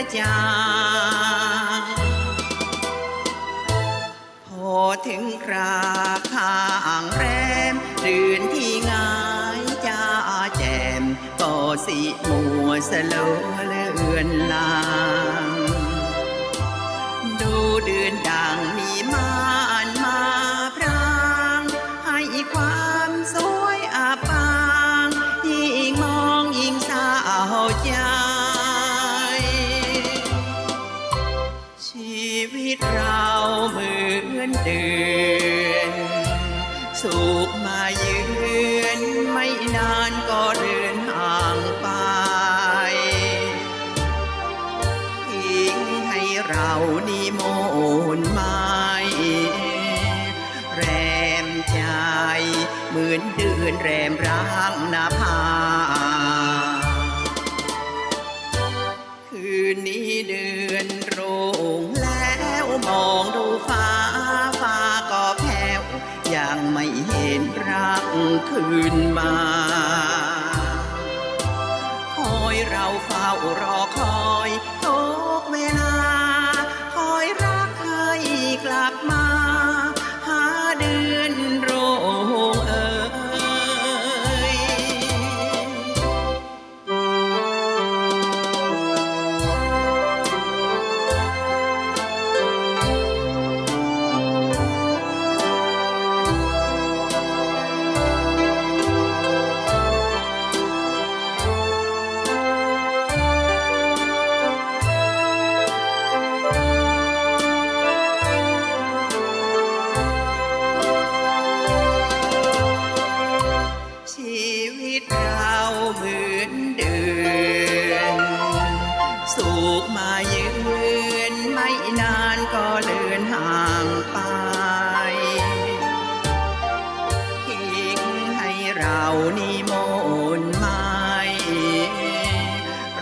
ระจาพอถึงคราข้างแรมเดือนที่ง่ายจ้าแจมก็สิมัวสโลเลือนลาง สุขมาเยือนไม่นานก็เดินห่างไปทิ้งให้เรานิมนต์หมายแรมใจ เหมือนเดือนแรมร่างหนาผาคืนนี้เดือนโรงแล้วมองดูฟ้า คืนมา คอยเราเฝ้ารอ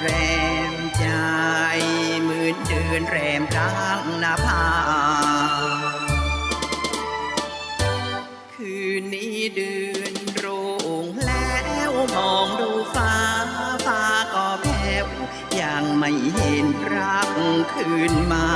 แรมใจเหมือนเดือนแรมกลางนาภาคืนนี้เดือนโรงแล้วมองดูฟ้าฟ้าก็แผ่วยังไม่เห็นรักคืนมา